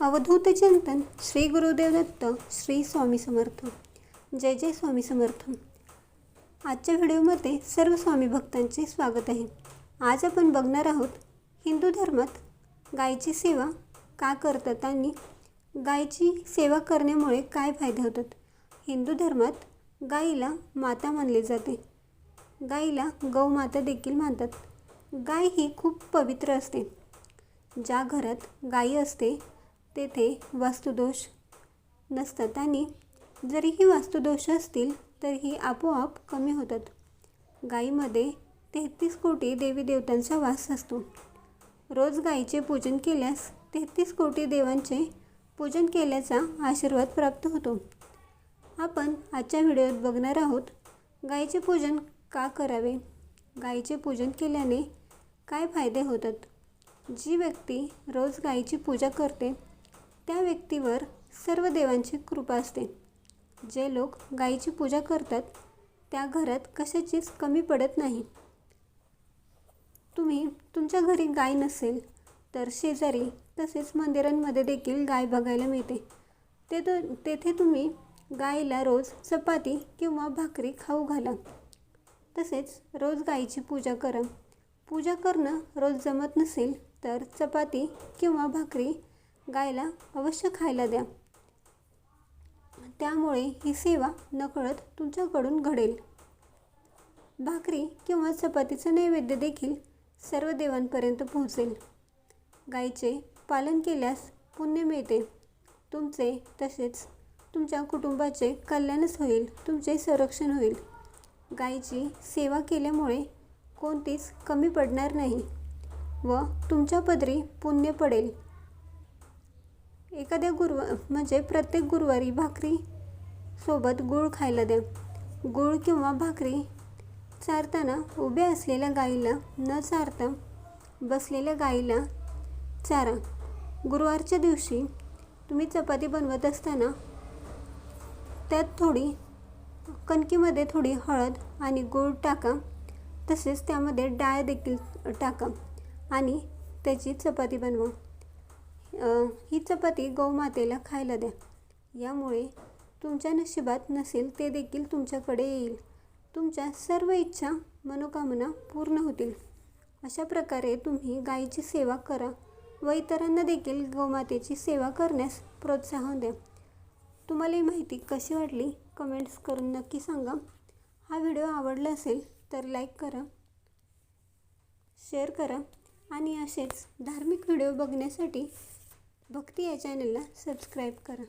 अवधूत चिंतन श्री गुरुदेव दत्त श्री स्वामी समर्थ. जय जय स्वामी समर्थ. आजच्या व्हिडिओमध्ये सर्व स्वामी भक्तांचे स्वागत आहे. आज आपण बघणार आहोत हिंदू धर्मात गायची सेवा का करतात आणि गायीची सेवा करण्यामुळे काय फायदे होतात? हिंदू धर्मात गायीला माता मानले जाते. गायीला गौमाता देखील मानतात. गाय ही खूप पवित्र असते. ज्या घरात गायी असते तेथे वास्तुदोष नसतात आणि जरीही वास्तुदोष असतील तरीही आपोआप कमी होतात. गायीमध्ये तेहतीस कोटी देवी देवतांचा वास असतो. रोज गायीचे पूजन केल्यास तेहतीस कोटी देवांचे पूजन केल्याचा आशीर्वाद प्राप्त होतो. आपण आजच्या व्हिडिओत बघणार आहोत गायीचे पूजन का करावे? गायीचे पूजन केल्याने काय फायदे होतात? जी व्यक्ती रोज गायीची पूजा करते त्या व्यक्तीवर सर्व देवांची कृपा असते. जे लोक गाईची पूजा करतात त्या घरात कशाचीच कमी पडत नाही. तुम्ही तुमच्या घरी गाय नसेल तर शेजारी तसेच मंदिरांमध्ये देखील गाय बघायला मिळते. ते तो तेथे तुम्ही गायीला रोज चपाती किंवा भाकरी खाऊ घाला. तसेच रोज गायीची पूजा करा. पूजा करणं रोज जमत नसेल तर चपाती किंवा भाकरी गायला अवश्य खायला द्या. त्यामुळे ही सेवा नकळत तुमच्याकडून घडेल. भाकरी किंवा चपातीचं नैवेद्य देखील सर्व देवांपर्यंत पोहोचेल. गायीचे पालन केल्यास पुण्य मिळते. तुमचे तसेच तुमच्या कुटुंबाचे कल्याणच होईल तुमचे संरक्षण होईल. गायीची सेवा केल्यामुळे कोणतीच कमी पडणार नाही व तुमच्या पदरी पुण्य पडेल. एखाद्या गुरुवार म्हणजे प्रत्येक गुरुवारी भाकरी सोबत गूळ खायला द्या गूळ किंवा भाकरी चारताना उभ्या असलेल्या गाईला न चारता बसलेल्या गाईला चारा. गुरुवारच्या दिवशी तुम्ही चपाती बनवत असताना त्यात थोडी कणकीमध्ये थोडी हळद आणि गूळ टाका. तसेच त्यामध्ये डाळ देखील टाका आणि त्याची चपाती बनवा. ही चपाती गोमातेला खायला द्या. यामुळे तुमच्या नशिबात नसेल ते देखील तुमच्याकडे येईल. तुमच्या सर्व इच्छा मनोकामना पूर्ण होतील. अशा प्रकारे तुम्ही गायीची सेवा करा व इतरांना देखील गोमातेची सेवा करण्यास प्रोत्साहन द्या. तुम्हाला ही माहिती कशी वाटली कमेंट्स करून नक्की सांगा. हा व्हिडिओ आवडला असेल तर लाईक करा शेअर करा आणि असेच धार्मिक व्हिडिओ बघण्यासाठी भक्ती या चॅनलला सबस्क्राईब करा.